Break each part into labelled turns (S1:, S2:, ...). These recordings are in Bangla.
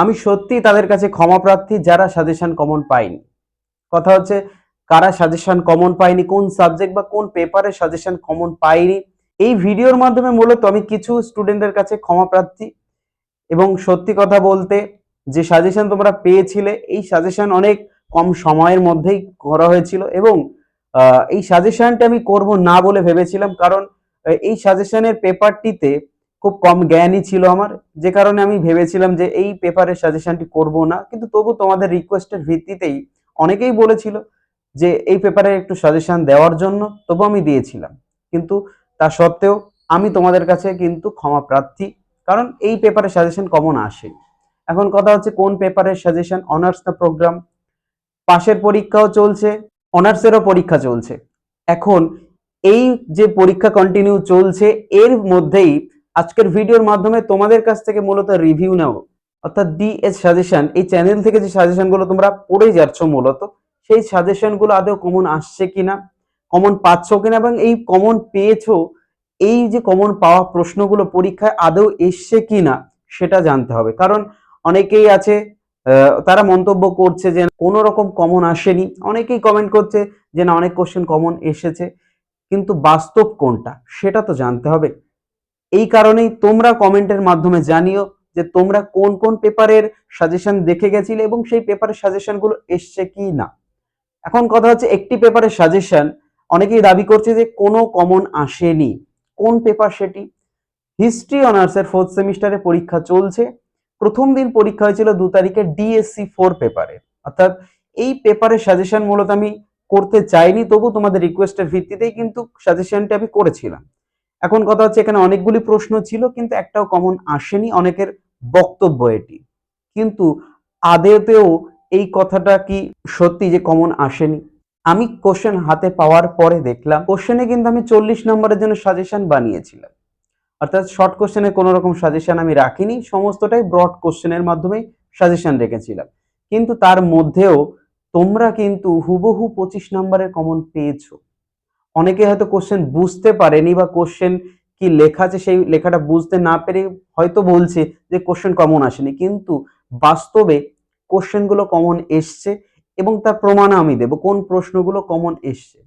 S1: আমি সত্যি তাদের কাছে ক্ষমা প্রার্থী যারা সাজেশন কমন পায়নি। কথা হচ্ছে, কারা সাজেশন কমন পায়নি, কোন সাবজেক্ট বা কোন পেপারে সাজেশন কমন পায়নি, এই ভিডিওর মাধ্যমে মূলত আমি কিছু স্টুডেন্টের কাছে ক্ষমা প্রার্থী এবং সত্যি কথা বলতে যে সাজেশন তোমরা পেয়েছিলে, এই সাজেশন অনেক কম সময়ের মধ্যেই করা হয়েছিল এবং এই সাজেশনটা আমি করব না বলে ভেবেছিলাম কারণ এই সাজেশনের পেপারটিতে খুব কম জ্ঞানই ছিল আমার। যে কারণে আমি ভেবেছিলাম যে এই পেপারের সাজেশনটি করব না। কিন্তু তবু তোমাদের রিকোয়েস্টের ভিত্তিতেই অনেকেই বলেছিল যে এই পেপারে একটু সাজেশন দেওয়ার জন্য। তবু আমি দিয়েছিলাম। কিন্তু তা সত্ত্বেও আমি তোমাদের কাছে কিন্তু ক্ষমা প্রার্থী। কারণ এই পেপারে সাজেশন কমন আসে এখন কথা হচ্ছে কোন পেপারের সাজেশন অনার্স না প্রোগ্রাম পাশের পরীক্ষাও চলছে অনার্সেরও পরীক্ষা চলছে। এখন এই যে পরীক্ষা কন্টিনিউ চলছে, এর মধ্যেই আজকের ভিডিওর মাধ্যমে তোমাদের কাছ থেকে মূলত রিভিউ নেব। অর্থাৎ ডিএস সাজেশন এই চ্যানেল থেকে যে সাজেশনগুলো তোমরা পড়ে যাচ্ছ মূলত, সেই সাজেশনগুলো আদৌ কমন আসছে কিনা কমন পাচ্ছ কিনা এবং এই কমন পেয়েছ, এই যে কমন পাওয়া প্রশ্নগুলো পরীক্ষায় আদৌ এসছে কিনা, সেটা জানতে হবে। কারণ অনেকেই আছে তারা মন্তব্য করছে যে কোনো রকম কমন আসেনি। অনেকেই কমেন্ট করছে যে না, অনেক কোশ্চেন কমন এসেছে। কিন্তু বাস্তব কোনটা, সেটা তো জানতে হবে। এই কারণেই তোমরা কমেন্টের মাধ্যমে জানিও যে তোমরা কোন কোন পেপারের সাজেশন দেখে গেছিলে এবং সেই পেপারের সাজেশনগুলো এসছে কি না। এখন কথা হচ্ছে একটি পেপারের সাজেশন, অনেকেই দাবি করছে যে কোনো কমন আসেনি। কোন পেপার সেটি? হিস্ট্রি অনার্সের ফোর্থ সেমিস্টারে পরীক্ষা চলছে। প্রথম দিন পরীক্ষা হয়েছিল দু তারিখে ডিএসসি ফোর পেপারে। অর্থাৎ এই পেপারের সাজেশন মূলত আমি করতে চাইনি, তবু তোমাদের রিকোয়েস্টের ভিত্তিতেই কিন্তু সাজেশনটা আমি করেছিলাম। এখন কথা হচ্ছে এখানে অনেকগুলি প্রশ্ন ছিল, কিন্তু একটাও কমন আসেনি, অনেকের বক্তব্য এটি। কিন্তু আদেতেও এই কথাটা কি সত্যি যে কমন আসেনি? আমি কোশ্চেন হাতে পাওয়ার পরে দেখলাম কোশ্চেনে কিন্তু আমি চল্লিশ নম্বরের জন্য সাজেশন বানিয়েছিলাম। অর্থাৎ শর্ট কোশ্চেনে কোনো রকম সাজেশন আমি রাখিনি, সমস্তটাই ব্রড কোশ্চেনের মাধ্যমে সাজেশন রেখেছিলাম। কিন্তু তার মধ্যেও তোমরা কিন্তু হুবহু পঁচিশ নম্বরের কমন পেয়েছ। অনেকে হয়তো কোশ্চেন বুঝতে পারেনি বা কোশ্চেন কি লেখা আছে সেই লেখাটা বুঝতে না পেরে হয়তো বলছে যে কোশ্চেন কমন আসেনি। কিন্তু বাস্তবে কোশ্চেনগুলো কমন এসছে এবং তার প্রমাণ আমি দেবো। কোন প্রশ্নগুলো কমন এসছে?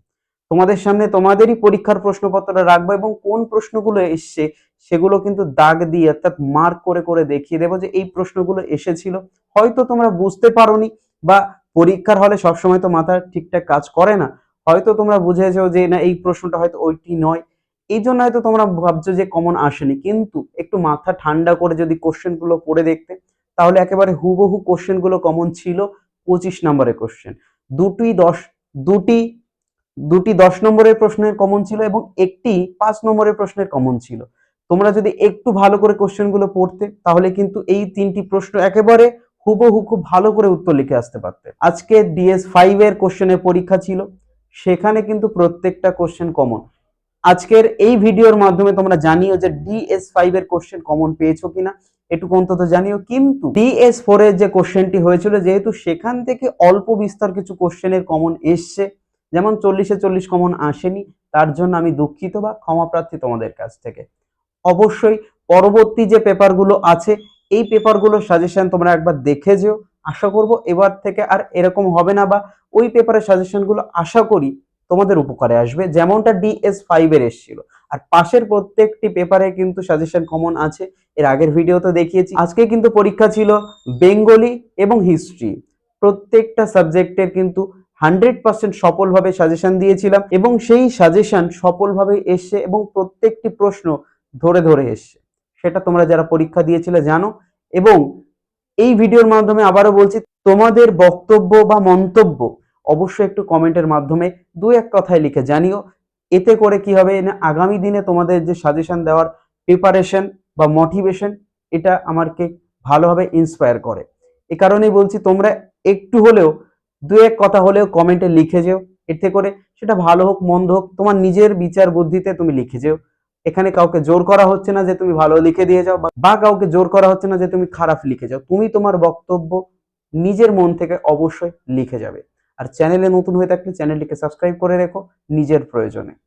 S1: তোমাদের সামনে তোমাদেরই পরীক্ষার প্রশ্নপত্রটা রাখব এবং কোন প্রশ্নগুলো এসছে সেগুলো কিন্তু দাগ দিয়ে অর্থাৎ মার্ক করে করে দেখিয়ে দেবো যে এই প্রশ্নগুলো এসেছিল। হয়তো তোমরা বুঝতে পারোনি বা পরীক্ষার হলে সবসময় তো মাথা ঠিকঠাক কাজ করে না। হয়তো তোমরা বুঝেছ যে না, এই প্রশ্নটা হয়তো ওইটি নয়। এই জন্য হয়তো তোমরা ভাবছ যে কমন আসেনি। কিন্তু একটু মাথা ঠান্ডা করে যদি কোশ্চেনগুলো পড়ে দেখতে, তাহলে একেবারে হুবহু কোশ্চেনগুলো কমন ছিল পঁচিশ নম্বরের কোশ্চেন দুটি দশ, দুটি দুটি দশ নম্বরের প্রশ্নের কমন ছিল এবং একটি পাঁচ নম্বরের প্রশ্নের কমন ছিল। তোমরা যদি একটু ভালো করে কোশ্চেনগুলো পড়তে, তাহলে কিন্তু এই তিনটি প্রশ্ন একেবারে হুবহু খুব ভালো করে উত্তর লিখে আসতে পারতে। আজকে ডিএস ফাইভ এর কোশ্চেনের পরীক্ষা ছিল। সেখানে কিন্তু প্রত্যেকটা কোশ্চেন কমন আজকের এই ভিডিওর মাধ্যমে তোমরা জানিও যে ডিএস ফাইভ এর কোশ্চেন কমন পেয়েছ কিনা, এটুকু অন্তত জানিও। কিন্তু ডিএস ফোর এর যে কোশ্চেনটি হয়েছিল, যেহেতু সেখান থেকে অল্প বিস্তর কিছু কোশ্চেনের কমন এসছে, যেমন চল্লিশে চল্লিশ কমন আসেনি, তার জন্য আমি দুঃখিত বা ক্ষমা প্রার্থী তোমাদের কাছ থেকে। অবশ্যই পরবর্তী যে পেপারগুলো আছে, এই পেপারগুলোর সাজেশন তোমরা একবার দেখে যেও। আশা করব এবার থেকে আর এরকম হবে না বা ওই পেপারের সাজেশনগুলো আশা করি তোমাদের উপকারে আসবে। যেমনটা ডিএস ফাইভ এর এসেছিল। আর পাশের প্রত্যেকটি পেপারে কিন্তু সাজেশন কমন আছে। এর আগের ভিডিওতে দেখিয়েছি। আজকে কিন্তু পরীক্ষা ছিল বেঙ্গলি এবং হিস্ট্রি প্রত্যেকটা সাবজেক্টের কিন্তু হান্ড্রেড পার্সেন্ট সফলভাবে সাজেশন দিয়েছিলাম এবং সেই সাজেশন সফলভাবে এসছে এবং প্রত্যেকটি প্রশ্ন ধরে ধরে এসছে। সেটা তোমরা যারা পরীক্ষা দিয়েছিলে জানো এবং এই ভিডিওর মাধ্যমে আবারও বলছি, তোমাদের বক্তব্য বা মন্তব্য অবশ্যই একটু কমেন্টের মাধ্যমে দু এক কথায় লিখে জানিও। এতে করে কি হবে আগামী দিনে তোমাদের যে সাজেশন দেওয়ার প্রিপারেশন বা মোটিভেশন এটা আমাকে ভালোভাবে ইন্সপায়ার করে। এ কারণেই বলছি, তোমরা একটু হলেও, দু এক কথা হলেও কমেন্টে লিখে যেও। এতে করে সেটা ভালো হোক, মন্দ হোক, তোমার নিজের বিচার বুদ্ধিতে তুমি লিখে যেও। এখানে কাউকে জোর করা হচ্ছে না যে তুমি ভালো লিখে দিয়ে যাও, বা- কাউকে জোর করা হচ্ছে না যে তুমি খারাপ লিখে যাও। তুমি তোমার বক্তব্য নিজের মন থেকে অবশ্যই লিখে যাবে। আর চ্যানেলে নতুন হয়ে থাকলে চ্যানেলটিকে সাবস্ক্রাইব করে রেখো নিজের প্রয়োজনে।